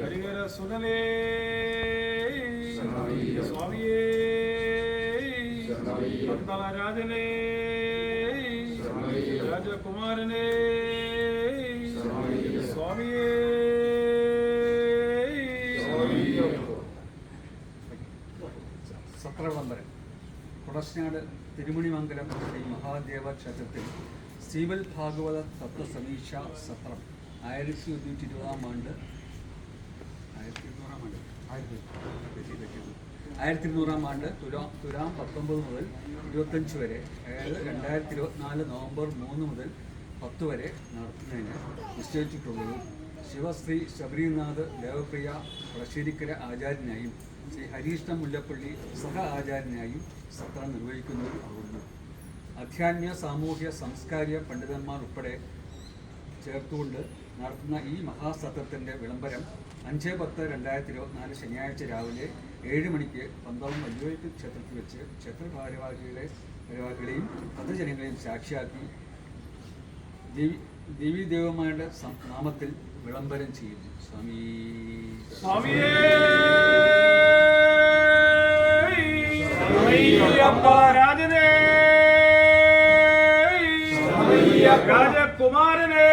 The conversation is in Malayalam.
ഹരിഹര സുതനേ സ്വാമിയേ. പന്തളരാജനേ രാജകുമാരനേ. സ്വാമിയേ. സത്രവിളംബരം. കുടശ്നാട് തിരുമണിമംഗലം ശ്രീ മഹാദേവ ക്ഷേത്രത്തിൽ ശ്രീമൽ ഭാഗവത തത്വസമീക്ഷ സത്രം ആയിരത്തി ഒരുന്നൂറ്റി ഇരുപതാം ആണ്ട് ആയിരത്തി ഇരുന്നൂറാം ആണ്ട്. ആയിരത്തി ഇരുന്നൂറാം ആണ്ട് തുലാം തുലാം പത്തൊമ്പത് മുതൽ ഇരുപത്തഞ്ച് വരെ അതായത് രണ്ടായിരത്തി ഇരുപത്തിനാല് നവംബർ മൂന്ന് മുതൽ പത്ത് വരെ നടത്തുന്നതിന് നിശ്ചയിച്ചിട്ടുള്ളതും ശിവശ്രീ ശബരിനാഥ് ദേവപ്രിയ പ്രശീരിക്കര ആചാര്യനായും ശ്രീ ഹരീഷ്ണ മുല്ലപ്പള്ളി സഹ ആചാര്യനായും സത്ര നിർവഹിക്കുന്നതും ആകുന്നു അധ്യാത്മ സാമൂഹ്യ സാംസ്കാരിക പണ്ഡിതന്മാർ ഉൾപ്പെടെ ചേർത്തുകൊണ്ട് നടത്തുന്ന ഈ മഹാസത്രത്തിന്റെ വിളംബരം അഞ്ച് പത്ത് രണ്ടായിരത്തി ഇരുപത്തിനാല് ശനിയാഴ്ച രാവിലെ ഏഴ് മണിക്ക് പന്തളം വല്ലുവയ്ക്ക് ക്ഷേത്രത്തിൽ വെച്ച് ക്ഷേത്ര ഭാരവാഹികളെ ഭാരവാഹികളെയും ഭക്തജനങ്ങളെയും സാക്ഷിയാക്കി ദേവി ദേവീദേവന്മാരുടെ നാമത്തിൽ വിളംബരം ചെയ്യുന്നു. സ്വാമി രാജനേ രാജകുമാരനേ